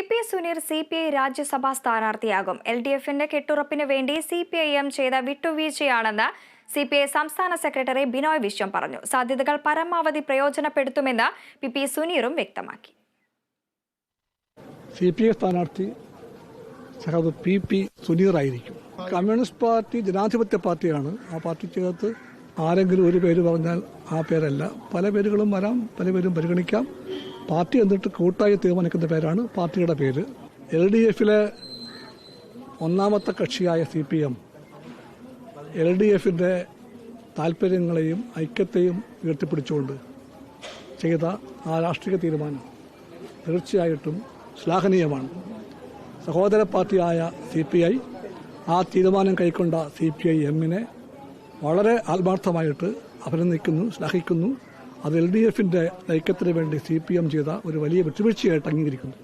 P P Suneer C P I Rajya Sabha സ്ഥാനാർത്ഥിയാകും. L D എഫിന്റെ കെട്ടുറപ്പിന് വേണ്ടി C P I M ചെയ്ത വിട്ടുവീഴ്ചയാണെന്ന് സി പി ഐ സംസ്ഥാന സെക്രട്ടറി ബിനോയ് വിശ്വം പറഞ്ഞു. സാധ്യതകൾ പരമാവധി പ്രയോജനപ്പെടുത്തുമെന്ന് പി പി സുനീറും വ്യക്തമാക്കി. സി പി ഐ സ്ഥാനാർത്ഥി പി പി പി സുനീറായിരിക്കും. കമ്മ്യൂണിസ്റ്റ് പാർട്ടി ജനാധിപത്യ പാർട്ടിയാണ്. ആ പാർട്ടിക്കകത്ത് ആരെങ്കിലും ഒരു പേര് പറഞ്ഞാൽ ആ പേരല്ല. പല പേരുകളും വരാം പല പേരും പരിഗണിക്കാം. പാർട്ടി എന്നിട്ട് കൂട്ടായി തീരുമാനിക്കുന്ന പേരാണ് പാർട്ടിയുടെ പേര്. എൽ ഡി എഫിലെ ഒന്നാമത്തെ കക്ഷിയായ C P M L D എഫിന്റെ താല്പര്യങ്ങളെയും ഐക്യത്തെയും ഉയർത്തിപ്പിടിച്ചുകൊണ്ട് ചെയ്ത ആ രാഷ്ട്രീയ തീരുമാനം തീർച്ചയായിട്ടും ശ്ലാഘനീയമാണ്. സഹോദര പാർട്ടിയായ സി പി ഐ ആ തീരുമാനം കൈക്കൊണ്ട സി പി ഐ എമ്മിനെ വളരെ ആത്മാർത്ഥമായിട്ട് അഭിനന്ദിക്കുന്നു ശ്ലാഘിക്കുന്നു. അത് എൽ ഡി എഫിന്റെ ഐക്യത്തിന് വേണ്ടി സി പി എം ചെയ്ത ഒരു വലിയ വിട്ടുവീഴ്ചയായിട്ട് അംഗീകരിക്കുന്നു.